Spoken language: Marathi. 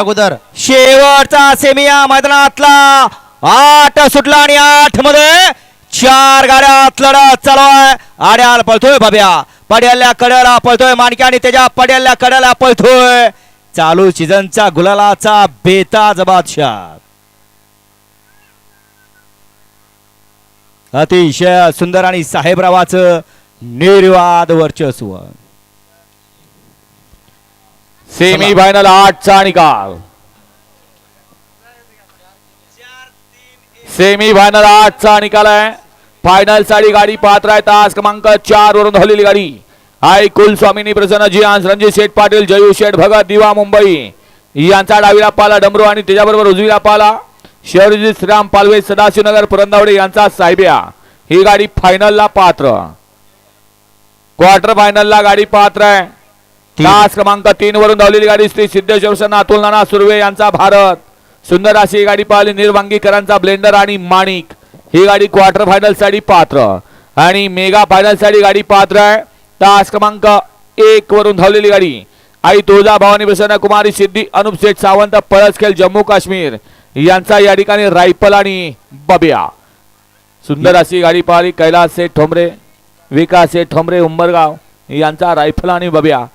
अगोदर. शेवटचा सेमी या मैदानातला. आठ सुटला आणि आठमध्ये चार गाड्यात लढत चालू आहे आड्याला पळतोय बाब्या पड्याल्या कड्याला पळतोय माणक्या आणि त्याच्या पड्याल्या कड्याला पळतोय. चालू सीझनचा गुलालाचा बेताज बादशाह. अतिशय सुंदर आणि साहेबरावाचं निर्वाद वर्चस्व. सेमी फायनल आठचा निकाल. सेमी फायनल आठचा निकाल आहे. फायनलसाठी गाडी पात्र आहे. तास क्रमांक चार वरून धावलेली गाडी. आई कुलस्वामिनी प्रसन्न. जी हंस रणजित शेठ पाटील जयू शेठ भगत दिवा मुंबई. यांचा डावीला पाला डमरू आणि त्याच्याबरोबर उजवीला पाला शहरजी श्रीराम पालवे सदाशिवनगर पुरंदावडे यांचा साहेब्या ही गाडी फायनलला पात्र. क्वार्टर फायनलला गाडी पात्र आहे. तास क्रमांक तीन वरून धावलेली गाडी श्री सिद्धेश्वर नातुल नाना सुर्वे यांचा भारत. सुंदर अशी ही गाडी पाहिली निर्वांगीकरांचा ब्लेंडर आणि माणिक. ही गाडी क्वार्टर फायनलसाठी पात्र. आणि मेगा फायनलसाठी गाडी पात्र आहे. तास क्रमांक एक वरून धावलेली गाडी. आई तुळजा भवानी प्रसन्न कुमारी सिद्धी अनुप शेठ सावंत पळसखेल जम्मू काश्मीर. यांचा या ठिकाणी रायफल आणि बबिया. सुंदर अशी गाडी पाहिली कैलास शेठ ठोंबरे विकास शेठ ठोंबरे उंबरगाव. यांचा रायफल आणि बबिया.